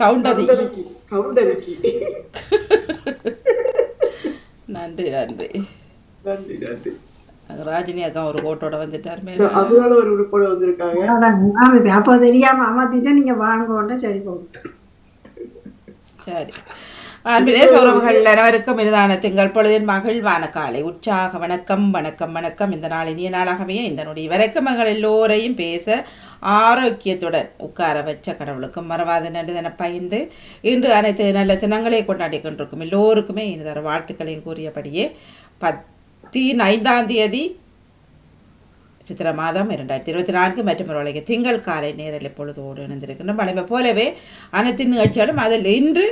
கவுண்டரி கவுண்டரிக்கு நன்றி நன்றி. நன்றி நன்றி. ராஜினி அக்கா ஒரு கோட்டோட வந்துட்டார் மேல. அதனால ஒரு உறுப்போட வந்திருக்காங்க. அப்போ தெரியாம அமாத்திட்டு நீங்க வாங்கோண்ட சரி போட்டு. சரி. அன்பிலே சௌரவர்கள் அனைவருக்கும் இனிதான திங்கள் பொழுதின் மகிழ்வான காலை உற்சாக வணக்கம் வணக்கம் வணக்கம். இந்த நாள் இனிய நாளாகவே இந்த நொடி வரைக்கும் மகள் எல்லோரையும் பேச ஆரோக்கியத்துடன் உட்கார வச்ச கடவுளுக்கும் மறவாத நன்றி பயந்து இன்று அனைத்து நல்ல தினங்களை கொண்டாடி கொண்டிருக்கும் எல்லோருக்குமே இனிதர வாழ்த்துக்களையும் கூறியபடியே பத்தின் ஐந்தாம் தேதி சித்திர மாதம் இரண்டாயிரத்தி இருபத்தி நான்கு மற்றும் ஒரு திங்கள் காலை நேரில் பொழுதோடு இணைந்திருக்கின்றோம். வழமை போலவே அனைத்து நிகழ்ச்சிகளும் அதில் இன்று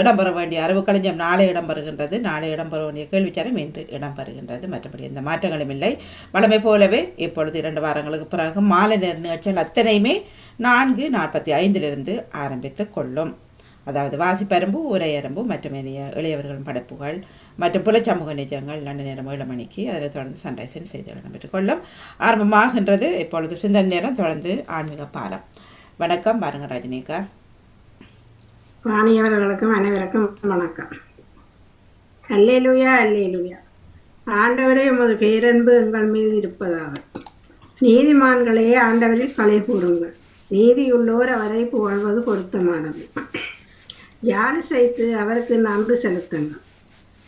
இடம்பெற வேண்டிய அறிவு களஞ்சியம் நாளை இடம்பெறுகின்றது. நாளை இடம்பெற வேண்டிய கேள்விச்சாரம் இன்று இடம்பெறுகின்றது. மற்றபடி எந்த மாற்றங்களும் இல்லை. வளமை போலவே இப்பொழுது இரண்டு வாரங்களுக்கு பிறகு மாலை நேர நிகழ்ச்சிகள் அத்தனையுமே நான்கு நாற்பத்தி ஐந்திலிருந்து ஆரம்பித்து கொள்ளும். அதாவது வாசிப்பரம்பு உரையரம்பு மற்றும் இனிய இளையவர்களின் படைப்புகள். மற்றும் புலச்சமூக நிஜங்கள் லண்டன் நேரம் ஏழு மணிக்கு அதில் தொடர்ந்து சன்ரைசன் செய்திகள் பெற்றுக்கொள்ளும். ஆரம்பமாகின்றது இப்பொழுது சிந்தனை நேரம் தொடர்ந்து ஆன்மீக பாலம். வணக்கம் பாருங்க ரஜினிகா வாணியவர்களுக்கும் அனைவருக்கும் வணக்கம். அல்லேலுயா அல்லேலுயா. ஆண்டவரே உமது பேரன்பு எங்கள் மீது இருப்பதாக. நீதிமான்களே ஆண்டவரில் கலை கூறுங்கள். நீதியுள்ளோர் அவரை புகழ்வது பொருத்தமானது. யாரு செய்து அவருக்கு நன்றி செலுத்துங்கள்.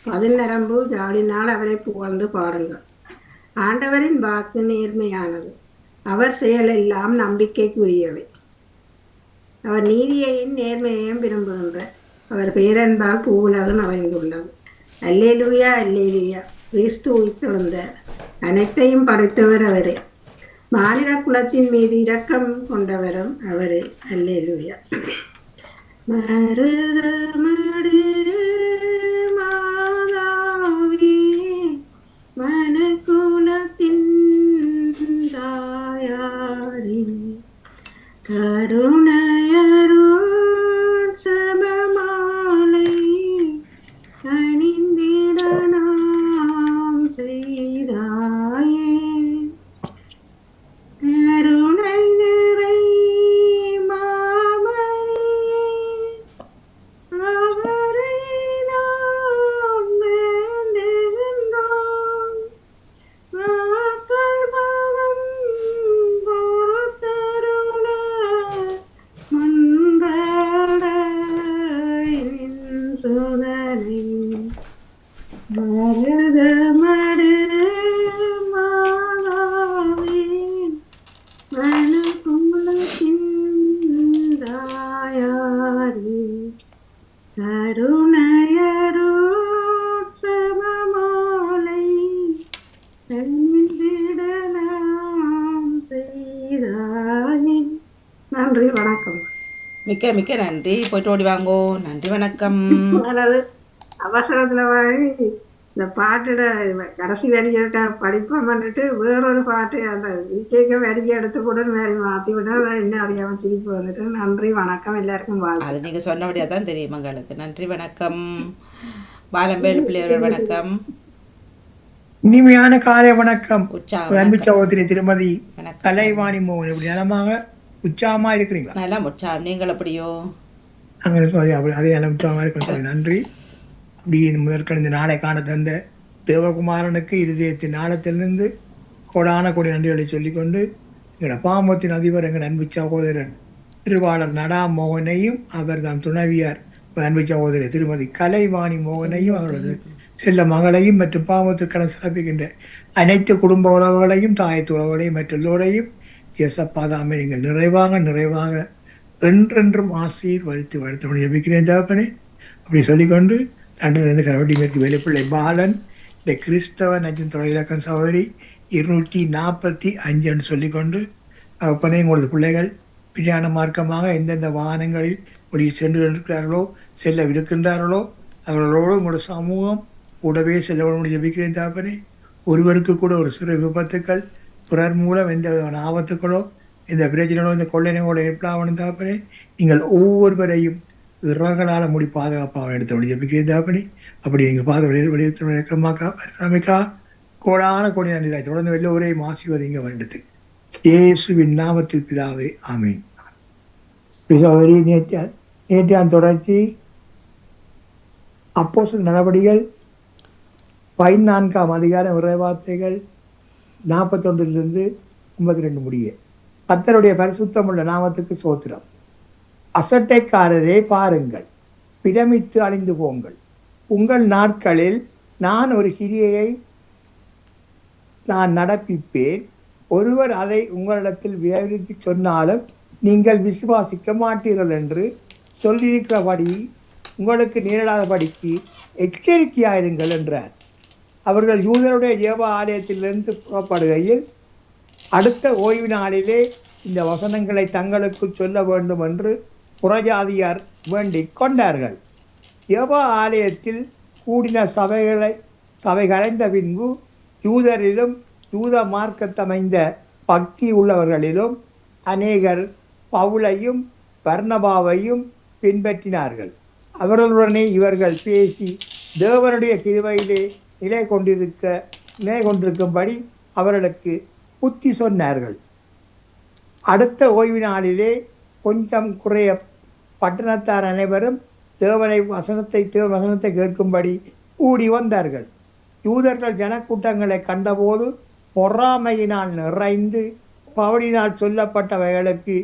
பதிநரம்பு ஜாலினால் அவரை புகழ்ந்து பாருங்கள் ஆண்டவரின் வாக்கு நேர்மையானது. அவர் செயலெல்லாம் நம்பிக்கைக்குரியவை. அவர் நீதியையும் நேர்மையையும் விரும்புகின்றார் அவர் பேரன்பால் பூவுலகு நிறைந்துள்ளது அல்லேலுயா அல்லேலுயா. கிறிஸ்து உயிர்த்தெழுந்த அனைத்தையும் படைத்தவர் அவரே. மாநில குலத்தின் மீது இரக்கம் கொண்டவரும் அவரே. அல்லேலுயா. மருதமடு മനകുലത്തിൻ കരുണ நன்றி வணக்கம். மிக்க மிக்க நன்றி. போயிட்டு ஓடி வாங்கோ. நன்றி வணக்கம். அதாவது அவசரத்துல வாங்கி இந்த பாட்டோட கடைசி வரியை படிப்போம் பண்ணிட்டு வேறொரு பாட்டு அந்த கேட்க வரியை எடுத்து கூட வேற மாத்தி விட்டு அதை இன்னும் அறியாம சிரிப்பு வந்துட்டு நன்றி வணக்கம் எல்லாருக்கும் வாழ்த்து. அது நீங்கள் சொன்னபடியாக தான் தெரியும் எங்களுக்கு. நன்றி வணக்கம். பாலம்பேல் பிள்ளையர்கள் வணக்கம். இனிமையான காலை வணக்கம். அன்பு சகோதரி திருமதி கலைவாணி மோகன். இப்படி நலமாக? உற்சாகமா இருக்கிறீங்களா? நல்லா உற்சாகம். நீங்கள் எப்படியோ? நாங்களும் அதே அப்படி அதே நலம் உற்சாகமா இருக்கோம் சொல்லி நன்றி. அப்படி இந்த முதற்கண் இந்த நாளை காண தந்த தேவகுமாரனுக்கு இருதயத்தின் நாளத்திலிருந்து கோடான கோடி நன்றிகளை சொல்லிக்கொண்டு எங்களோட பாமத்தின் அதிபர் எங்கள் அன்பு சகோதரன் திருவாளர் நடா மோகனையும் அவர் தாம் துணைவியார். அன்பு சகோதரி திருமதி கலைவாணி மோகனையும் அவரது செல்ல மகளையும் மற்றும் பாவத்திற்கான சிறப்பிக்கின்ற அனைத்து குடும்ப உறவுகளையும் தாயத்து உறவுகளையும் மற்ற எல்லோரையும் எசப்பா தாமே நீங்கள் நிறைவாக நிறைவாக என்றென்றும் ஆசீர் வழுத்து வழுத்து ஜபிக்கிறேன் தகப்பனே அப்படி சொல்லிக்கொண்டு லண்டனிலிருந்து கரவட்டி மேற்கு வெளிப்பிள்ளை பாலன் இந்த கிறிஸ்தவ நஜன் தொழிலக்கம் சகோதரி இருநூற்றி நாற்பத்தி அஞ்சுன்னு சொல்லிக்கொண்டு அப்பனே உங்களது பிள்ளைகள் விஞ்ஞான மார்க்கமாக எந்தெந்த வாகனங்களில் வெளியில் சென்று இருக்கிறார்களோ செல்லவிருக்கின்றார்களோ அவர்களோடு உங்களோட சமூகம் கூடவே செல்ல ஜபிக்கிறேன் தாப்பனே ஒருவருக்கு கூட ஒரு சிறு விபத்துக்கள் பிறர் மூலம் எந்த விதமான ஆபத்துக்களோ இந்த பிரச்சனைகளோ இந்த கொள்ளைகளோ ஏற்படாமல் தாப்பனே நீங்கள் ஒவ்வொருவரையும் இறகலால முடி பாதுகாப்பாக எடுத்து ஜபிக்கிறேன் தாப்பனே அப்படி எங்கள் பாத வெளியிடமாக்கா அமைக்கா கோடான கோடி நன்றி தொடர்ந்து வெளில ஒரே ஆசீர்வதிங்க வேண்டது இயேசுவின் நாமத்தில் பிதாவே ஆமென். சகோதரி நேற்று நேற்றான் தொடர்ச்சி அப்போஸ்தலர் நடவடிகள் பதினான்காம் அதிகாரம் இறைவார்த்தைகள் நாற்பத்தொன்றிலிருந்து ஐம்பத்தி ரெண்டு முடிய. கத்தருடைய பரிசுத்தமுள்ள நாமத்துக்கு சோத்திரம் அசட்டைக்காரரே பாருங்கள். பிரமித்து அழிந்து போங்கள். உங்கள் நாட்களில் நான் ஒரு கிரியையை நான் நடப்பிப்பேன். ஒருவர் அதை உங்களிடத்தில் விவரித்து சொன்னாலும் நீங்கள் விசுவாசிக்க மாட்டீர்கள் என்று சொல்லியிருக்கிறபடி உங்களுக்கு நேரிடாதபடிக்கு எச்சரிக்கையாயிருங்கள் என்றார். அவர்கள் யூதருடைய தேவ ஆலயத்திலிருந்து புறப்படுகையில் அடுத்த ஓய்வு நாளிலே இந்த வசனங்களை தங்களுக்கு சொல்ல வேண்டும் என்று புறஜாதியார் வேண்டிக் கொண்டார்கள். தேவ ஆலயத்தில் கூடின சபைகளை சபை கலைந்த பின்பு யூதரிலும் யூத மார்க்கத்தமைந்த பக்தி உள்ளவர்களிலும் அநேகர் பவுலையும் பர்ணபாவையும் பின்பற்றினார்கள். அவர்களுடனே இவர்கள் பேசி தேவனுடைய கிருபையிலே நிலை கொண்டிருக்க நிலை கொண்டிருக்கும்படி அவர்களுக்கு புத்தி சொன்னார்கள். அடுத்த ஓய்வு நாளிலே கொஞ்சம் குறைய பட்டணத்தார் அனைவரும் தேவனை வசனத்தை தேவ வசனத்தை கேட்கும்படி கூடி வந்தார்கள். யூதர்கள் ஜனக்கூட்டங்களை கண்டபோது பொறாமையினால் நிறைந்து பவுலினால் சொல்லப்பட்டவைகளுக்கு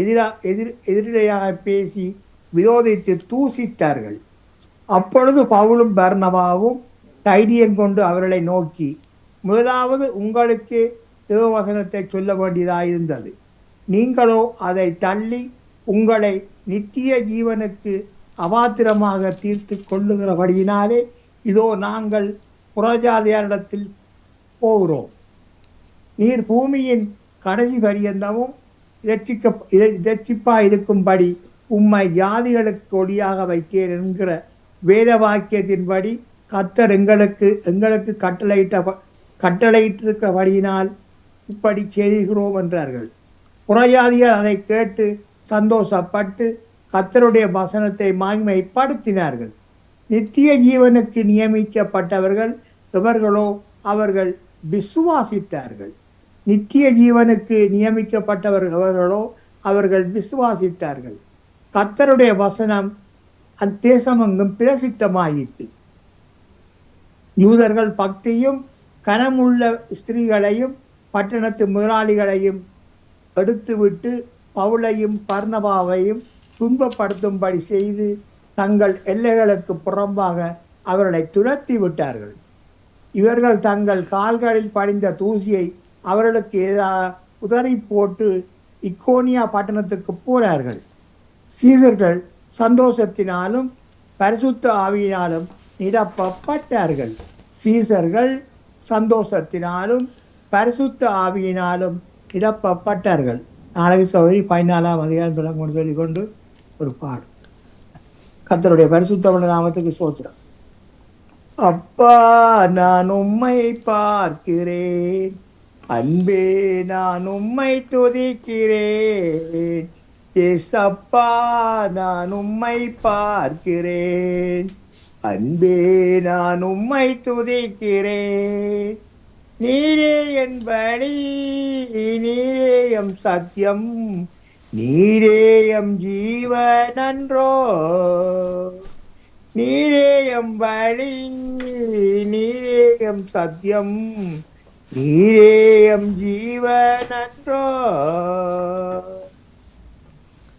எதிராக எதிர் எதிரிடையாக பேசி விரோதித்து தூசித்தார்கள். அப்பொழுது பவுலும் பர்ணவாவும் தைரியம் கொண்டு அவர்களை நோக்கி முதலாவது உங்களுக்கு தேவவசனத்தை சொல்ல வேண்டியதாயிருந்தது. நீங்களோ அதை தள்ளி உங்களை நித்திய ஜீவனுக்கு அபாத்திரமாக தீர்த்து கொள்ளுகிறபடியினாலே இதோ நாங்கள் புறஜாதியாரிடத்தில் போகிறோம். நீர் பூமியின் கடைசி பரியந்தமும் இரட்சிக்க இரட்சிப்பாக இருக்கும்படி உம்மை ஜாதிகளுக்கு ஒளியாக வைத்தேன் என்கிற வேத வாக்கியத்தின்படி கத்தர் எங்களுக்கு எங்களுக்கு கட்டளையிட்ட கட்டளையிட்டிருக்கிறபடியினால் இப்படி செய்கிறோம் என்றார்கள். புறஜாதியார் அதை கேட்டு சந்தோஷப்பட்டு கத்தருடைய வசனத்தை மாய்மைப்படுத்தினார்கள் நித்திய ஜீவனுக்கு நியமிக்கப்பட்டவர்கள் எவர்களோ அவர்கள் விசுவாசித்தார்கள். நித்திய ஜீவனுக்கு நியமிக்கப்பட்டவர்களோ எவர்களோ அவர்கள் விசுவாசித்தார்கள். கத்தருடைய வசனம் அத்தேசமெங்கும் பிரசித்தமாயிற்று. யூதர்கள் பக்தியும் கனமுள்ள ஸ்திரீகளையும் பட்டணத்து முதலாளிகளையும் எடுத்துவிட்டு பவுளையும் பர்ணபாவையும் துன்பப்படுத்தும்படி செய்து தங்கள் எல்லைகளுக்கு புறம்பாக அவர்களை துரத்தி விட்டார்கள். இவர்கள் தங்கள் கால்களில் படிந்த தூசியை அவர்களுக்கு எதிராக உதறி போட்டு இக்கோனியா பட்டணத்துக்கு போனார்கள். சீசர்கள் சந்தோஷத்தினாலும் பரிசுத்த ஆவியினாலும் நிரப்பப்பட்டார்கள். சீசர்கள் சந்தோஷத்தினாலும் பரிசுத்த ஆவியினாலும் நிரப்பப்பட்டார்கள் நாளைக்கு சௌதரி பதினாலாம் அதிகாரம் தொடங்க சொல்லிக்கொண்டு ஒரு பாடம் கத்தருடைய பரிசுத்த நாமத்துக்கு சோத்திரம். அப்பா நான் உம்மை பார்க்கிறேன். அன்பே நான் உம்மை துதிக்கிறேன். ஏசப்பா நான் உம்மை பார்க்கிறேன். அன்பே நான் உம்மை துதிக்கிறேன். நீரே என் பலி நீரே எம் சத்தியம் நீரே எம் ஜீவனன்றோ நீரே எம் பலி நீரே எம் சத்தியம் நீரே எம் ஜீவனன்றோ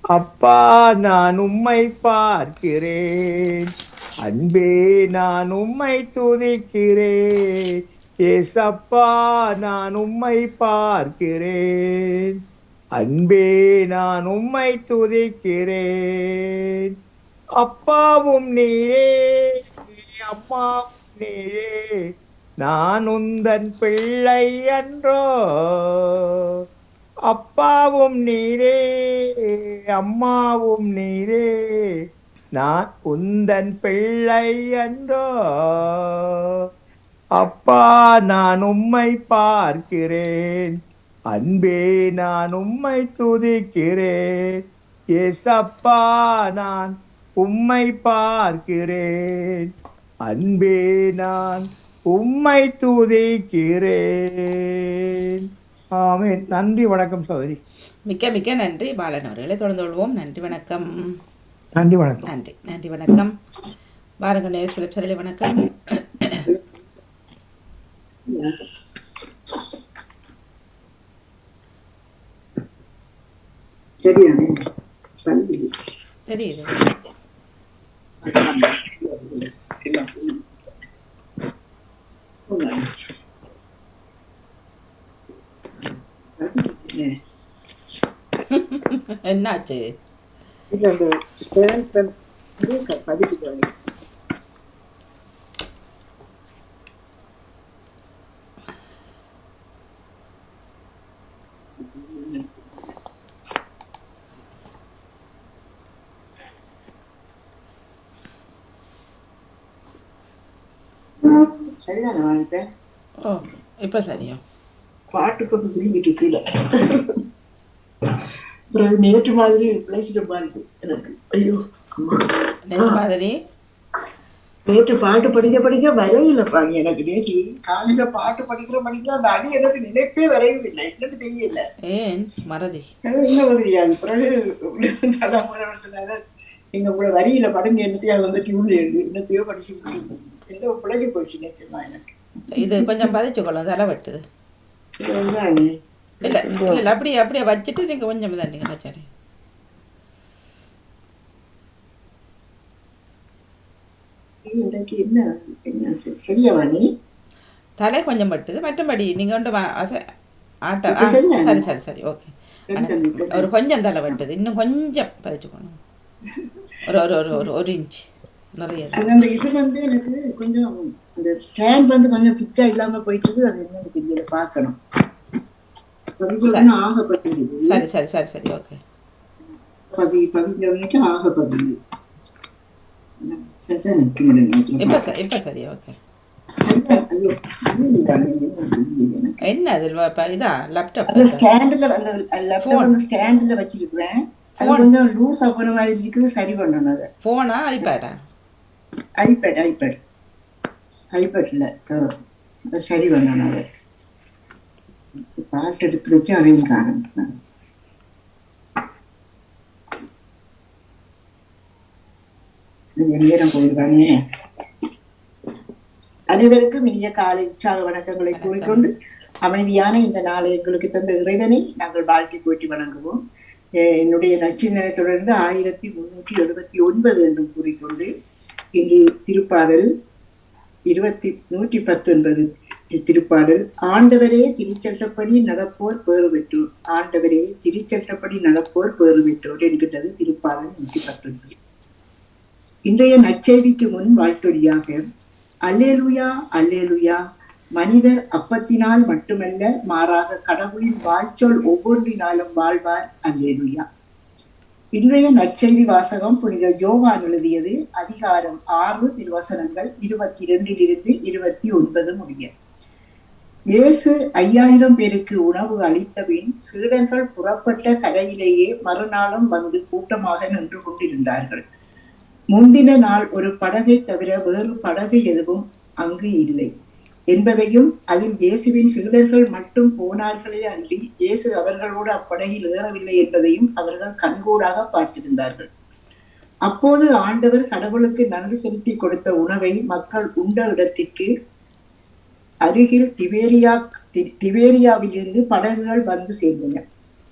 அப்பா நான் உம்மை பார்க்கிறேன். அன்பே நான் உம்மை துதிக்கிறேன். ஏசப்பா நான் உம்மை பார்க்கிறேன். அன்பே நான் உம்மை துதிக்கிறேன். அப்பாவும் நீரே அம்மாவும் நீரே. நான் உந்தன் பிள்ளை என்றோ அப்பாவும் நீரே அம்மாவும் நீரே. நான் உந்தன் பிள்ளை என்றோ. அப்பா நான் உம்மை பார்க்கிறேன். அன்பே நான் உம்மை துதிக்கிறேன். ஏசப்பா நான் உம்மை பார்க்கிறேன். அன்பே நான் உம்மை துதிக்கிறேன். ஆமென். நன்றி வணக்கம் சகோதரி. மிக்க மிக்க நன்றி பாலன் அவர்களை. தொடர்ந்து கொள்வோம். நன்றி வணக்கம். நன்றி வணக்கம். நன்றி நன்றி வணக்கம். பாருங்க நேர் சரளி வணக்கம். தெரியுது. என்னாச்சு? இல்ல அந்த ஸ்டாண்ட் வந்து பதிப்பிக்கிறாங்க சரிதானே வாங்கிட்டேன் ஓ இப்போ சரியா பாட்டு கொண்டு விழுந்துட்டு கீழே அப்புறம் நேற்று மாதிரி பிழைச்சிட்டு பாருது எனக்கு. ஐயோ நேற்று மாதிரி? நேற்று பாட்டு படிக்க படிக்க வரையில பாருங்க எனக்கு நேற்று காலையில பாட்டு படிக்கிற படிக்கிற அந்த அடி எனக்கு நினைப்பே வரையவில்லை. என்னன்னு தெரியல. ஏன்? மறதி. என்ன உதவியாது பிறகு சொன்னாங்க நீங்க கூட வரியில படங்க என்னத்தையோ வந்து டியூன்ல எழுதி என்னத்தையோ படிச்சு என்ன பிழைச்சி போச்சு நேற்றுலாம் எனக்கு. இது கொஞ்சம் பதிச்சுக்கொள்ளும் தலை வெட்டுது இது அதுதானே இல்லை இல்லை அப்படியே அப்படியே வச்சுட்டு நீங்கள் கொஞ்சம் இதாண்டிங்க சரி தலை கொஞ்சம் பட்டுது மற்றபடி நீங்கள் கொண்டு வா அச ஆட்ட ஆ, இப்ப சரியா? சரி சரி சரி ஓகே. ஒரு கொஞ்சம் தலை வெட்டுது இன்னும் கொஞ்சம் பதிச்சுக்கணும் ஒரு ஒரு ஒரு ஒரு ஒரு இன்ச் நிறைய அந்த இது வந்து எனக்கு கொஞ்சம் அந்த ஸ்டாண்ட் வந்து கொஞ்சம் ஃபிட்டா இல்லாம போயிட்டு அது என்னன்னு தெரியல பார்க்கணும். சரி சரி சரி சரி ஓகே. பதி சரியா நிற்க முடியும். இப்போ இப்போ சரி ஓகே. என்ன அது? இதா? லேப்டாப் ஸ்டாண்டுல வந்து ஸ்டாண்டுல வச்சிருக்கிறேன். அது கொஞ்சம் லூஸ் ஆகுற மாதிரி இருக்குது சரி பண்ணணும் அதை. ஃபோனா ஐபேடா ஐபேட் ஐபேட் ஐபேட்ல சரி பண்ணணும் அதை. பாட்டு எடுத்து வச்சு அதையும் காணும் நேரம் போயிருக்காங்க அனைவருக்கும் இனிய காலை உற்சாக வணக்கங்களை கூறிக்கொண்டு அமைதியான இந்த நாளை எங்களுக்கு தந்த இறைவனை நாங்கள் வாழ்க்கை போட்டி வணங்குவோம் என்னுடைய நச்சிந்தனை தொடர்ந்து ஆயிரத்தி முன்னூற்றி எழுபத்தி ஒன்பது என்றும் கூறிக்கொண்டு இன்று திருப்பாடல் இருபத்தி நூற்றி பத்தொன்பது திருப்பாடல் ஆண்டவரே திருச்சட்டப்படி நடப்போர் பேறு பெற்றோர் ஆண்டவரே திருச்சட்டப்படி நடப்போர் பேறு பெற்றோர் என்கின்றது திருப்பாடல் நூற்றி பத்தொன்பது. இன்றைய நச்செய்திக்கு முன் வாழ்த்தொழியாக அல்லேலுயா அல்லேலுயா. மனிதர் அப்பத்தினால் மட்டுமல்ல மாறாக கடவுளின் வாய்ச்சொல் ஒவ்வொன்றினாலும் வாழ்வார். அல்லேலுயா. இன்றைய நற்செய்தி வாசகம் புனித ஜோவான் எழுதியது அதிகாரம் ஆறு திருவசனங்கள் இருபத்தி இரண்டிலிருந்து இருபத்தி ஒன்பது முடிய. இயேசு ஐயாயிரம் பேருக்கு உணவு அளித்தபின் சீடர்கள் புறப்பட்ட கரையிலேயே மறுநாளும் வந்து கூட்டமாக நின்று கொண்டிருந்தார்கள். முந்தின நாள் ஒரு படகை தவிர வேறு படகு எதுவும் அங்கு இல்லை. என்பதையும் அதில் இயேசுவின் சீடர்கள் மட்டும் போனார்களே அன்றி இயேசு அவர்களோடு அப்படகில் ஏறவில்லை என்பதையும் அவர்கள் கண்கூடாக பார்த்திருந்தார்கள். அப்போது ஆண்டவர் கடவுளுக்கு நன்றி செலுத்தி கொடுத்த உணவை மக்கள் உண்ட இடத்திற்கு அருகில் திவேரியா தி- திவேரியாவிலிருந்து படகுகள் வந்து சேர்ந்தன.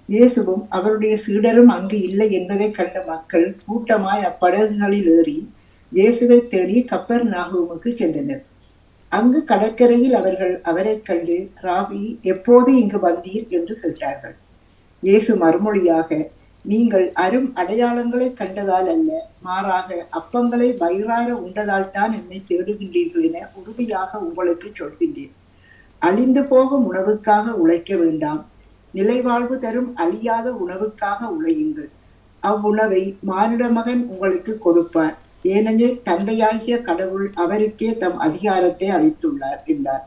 இயேசுவும் அவருடைய சீடரும் அங்கு இல்லை என்பதை கண்ட மக்கள் கூட்டமாய் அப்படகுகளில் ஏறி இயேசுவை தேடி கப்பர் நாகூமுக்கு சென்றனர். அங்கு கடற்கரையில் அவர்கள் அவரைக் கண்டு ராபி எப்போது இங்கு வந்தீர்? என்று கேட்டார்கள். இயேசு மறுமொழியாக நீங்கள் அரும் அடையாளங்களை கண்டதால் அல்ல மாறாக அப்பங்களை வயிறார உண்டதால் தான் என்னை தேடுகின்றீர்கள் என உறுதியாக உங்களுக்கு சொல்கின்றேன். அழிந்து போகும் உணவுக்காக உழைக்க வேண்டாம். நிலைவாழ்வு தரும் அழியாத உணவுக்காக உழையுங்கள். அவ்வுணவை மானிட மகன் உங்களுக்கு கொடுப்பார். ஏனெனில் தந்தையாகிய கடவுள் அவருக்கே தம் அதிகாரத்தை அளித்துள்ளார் என்றார்.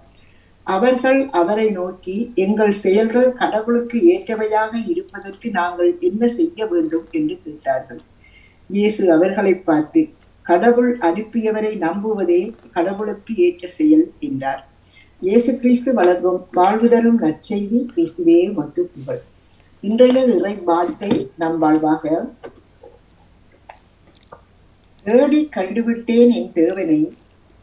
அவர்கள் அவரை நோக்கி எங்கள் செயல்கள் கடவுளுக்கு ஏற்றவையாக இருப்பதற்கு நாங்கள் என்ன செய்ய வேண்டும்? என்று கேட்டார்கள். இயேசு அவர்களை பார்த்து கடவுள் அனுப்பியவரை நம்புவதே கடவுளுக்கு ஏற்ற செயல் என்றார். இயேசு கிறிஸ்து வழங்கும் வாழ்வு தரும் நற்செய்தி கிறிஸ்துவே மட்டு புகழ். இன்றைய இறை வாழ்த்தை நம் வாழ்வாக தேடி கண்டுவிட்டேன் என் தேவனை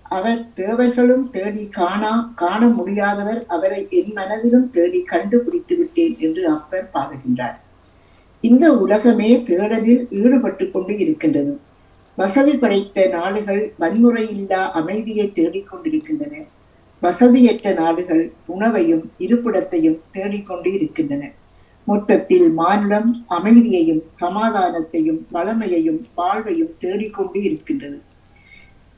அவர் தேவர்களும் தேடி காணா காண முடியாதவர் அவரை என் மனதிலும் தேடி கண்டுபிடித்து விட்டேன் என்று அப்பர் பாடுகின்றார். இந்த உலகமே தேடலில் ஈடுபட்டு கொண்டு இருக்கின்றது. வசதி படைத்த நாடுகள் வன்முறையில்லா அமைதியை தேடிக் கொண்டிருக்கின்றன. வசதியற்ற நாடுகள் உணவையும் இருப்பிடத்தையும் தேடிக்கொண்டு இருக்கின்றன. மொத்தத்தில் மானுடம் அமைதியையும் சமாதானத்தையும் வளமையையும் வாழ்வையும் தேடிக்கொண்டு இருக்கின்றது.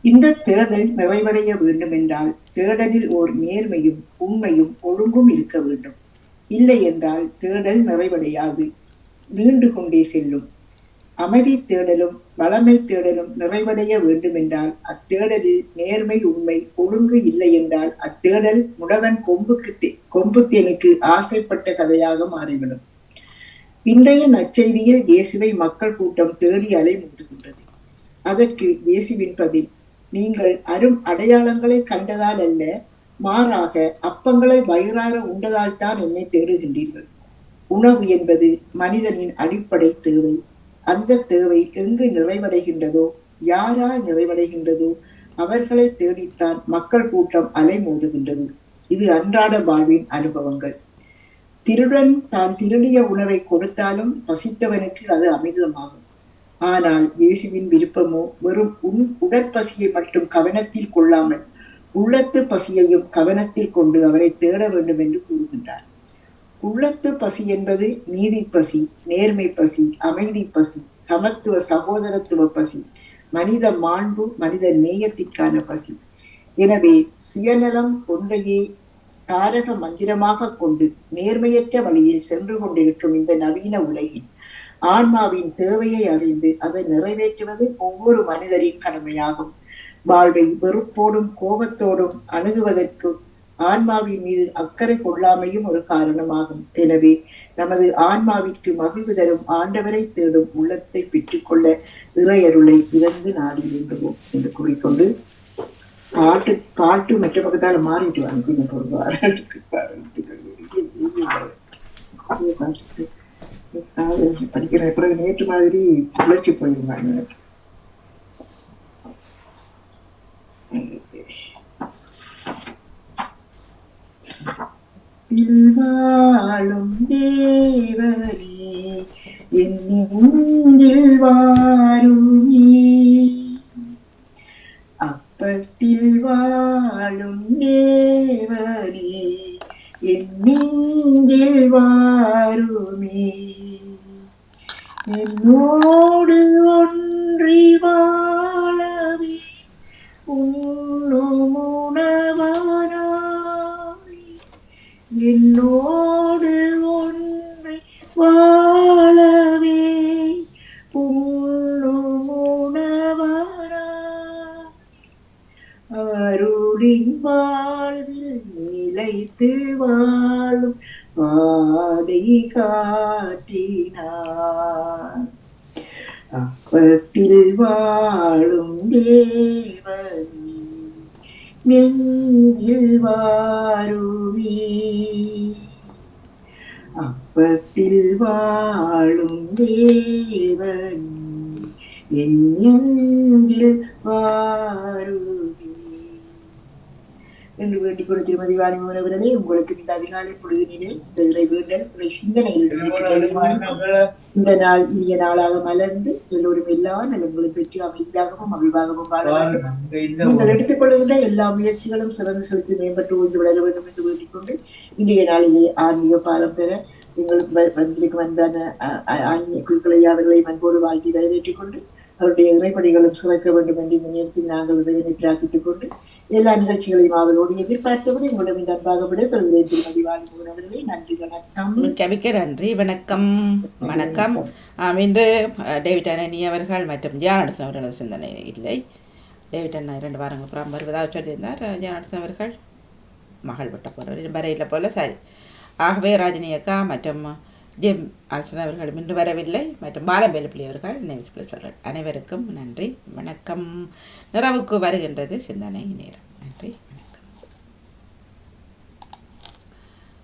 இந்த தேடல் நிறைவடைய வேண்டும் என்றால் தேடலில் ஓர் நேர்மையும் உண்மையும் ஒழுங்கும் இருக்க வேண்டும். இல்லை என்றால் தேடல் நிறைவடையாது. நீண்டு கொண்டே செல்லும். அமைதி தேடலும் வளமை தேடலும் நிறைவடைய வேண்டும் என்றால் அத்தேடலில் நேர்மை உண்மை ஒழுங்கு இல்லை என்றால் அத்தேடல் முடவன் கொம்புக்கு தே- கொம்பு தேனுக்கு ஆசைப்பட்ட கதையாக மாறிவிடும். இன்றைய நற்செய்தியில் இயேசுவை மக்கள் கூட்டம் தேடி அலைமுட்டுகின்றது. அதற்கு இயேசுவின் பதில் நீங்கள் அரும் அடையாளங்களை கண்டதால் அல்ல மாறாக அப்பங்களை வயிறார உண்டதால் தான் என்னை தேடுகின்றீர்கள். உணவு என்பது மனிதனின் அடிப்படை தேவை. அந்த தேவை எங்கு நிறைவடைகின்றதோ யாரால் நிறைவடைகின்றதோ அவர்களை தேடித்தான் மக்கள் கூட்டம் அலைமோதுகின்றது இது அன்றாட வாழ்வின் அனுபவங்கள். திருடன் தான் திருடிய உணவை கொடுத்தாலும் பசித்தவனுக்கு அது அமிர்தமாகும். ஆனால் இயேசுவின் விருப்பமோ வெறும் உன் உடற்பசியை மட்டும் கவனத்தில் கொள்ளாமல் உள்ளத்து பசியையும் கவனத்தில் கொண்டு அவரை தேட வேண்டும் என்று கூறுகின்றார். உள்ளத்து பசி என்பது நீதி பசி நேர்மை பசி அமைதி பசி சமத்துவ சகோதரத்துவ பசி மனித மாண்பு மனித நேயத்திற்கான பசி. எனவே சுயநலம் ஒன்றையே தாரக மந்திரமாக கொண்டு நேர்மையற்ற வழியில் சென்று கொண்டிருக்கும் இந்த நவீன உலகில் ஆன்மாவின் தேவையை அறிந்து அதை நிறைவேற்றுவது ஒவ்வொரு மனிதரின் கடமையாகும். வாழ்வை வெறுப்போடும் கோபத்தோடும் அணுகுவதற்கு ஆன்மாவின் மீது அக்கறை கொள்ளாமையும் ஒரு காரணமாகும். எனவே நமது ஆன்மாவிற்கு மகிழ்வு தரும் ஆண்டவரை தேடும் உள்ளத்தை பெற்றுக்கொள்ள இறையருளை இறந்து நாடி வேண்டுவோம் என்று கூறிக்கொண்டு பாட்டு பாட்டு மற்ற பக்கத்தால் மாறிட்டு வாங்க. படிக்கிற பிறகு நேற்று மாதிரி உழைச்சி போயிருந்தாங்க. அப்பத்தில் வாழும் தேவன். என் நெஞ்சில் வாருமே என்று வேண்டிக் கொண்டு திருமதி வாணிமோகன் அவர்களே உங்களுக்கு இந்த அதிகாலை பொழுதினிலே இந்த இறை வேண்டல் இறை சிந்தனையில். இந்த நாள் இனிய நாளாக மலர்ந்து எல்லோரும் எல்லா நலன்களும் பெற்று அமைதியாகவும் மகிழ்வாகவும் வாழ வேண்டும். நீங்கள் எடுத்துக்கொள்கின்ற எல்லா முயற்சிகளும் சிறந்து செலுத்தி மேம்பட்டு ஒன்று வளர வேண்டும் என்று வேண்டிக் கொண்டு இன்றைய நாளிலே ஆன்மீக பாலம் பெற நீங்கள் வ- வந்திருக்கும் அன்பான ஆன்மீக குழுக்களை அவர்களை அன்போடு வாழ்த்தி வரவேற்றுக் கொண்டு அவருடைய இறைப்படிகளும் சுமைக்க வேண்டும் என்று இந்த நேரத்தில் நாங்கள் இறைவனை பிரார்த்தித்துக் கொண்டு எல்லா நிகழ்ச்சிகளையும் அவளோடு எதிர்பார்த்தபடி உங்களிடம் இந்த அன்பாக விடைபெறுகிறேன். திருமதி வாழ்ந்தவர்களே நன்றி வணக்கம். மிக்க நன்றி வணக்கம். வணக்கம். இன்று டேவிட் அனனி அவர்கள் மற்றும் ஜானடசன் அவர்களது சிந்தனை இல்லை. டேவிட் அண்ணா இரண்டு வாரங்கள் அப்புறம் வருவதாக சொல்லியிருந்தார். ஜானடசன் அவர்கள் மகள் விட்ட போகிறவர் வரையில் போல சரி. ஆகவே ராஜினி அக்கா மற்றும் ஜெம் ஆல்சன் அவர்களும் இன்று வரவில்லை மற்றும் பாலம்பேலுப்பிள்ளி அவர்கள் நினைவு அனைவருக்கும் நன்றி வணக்கம். நிறவுக்கு வருகின்றது சிந்தனை நேரம். நன்றி.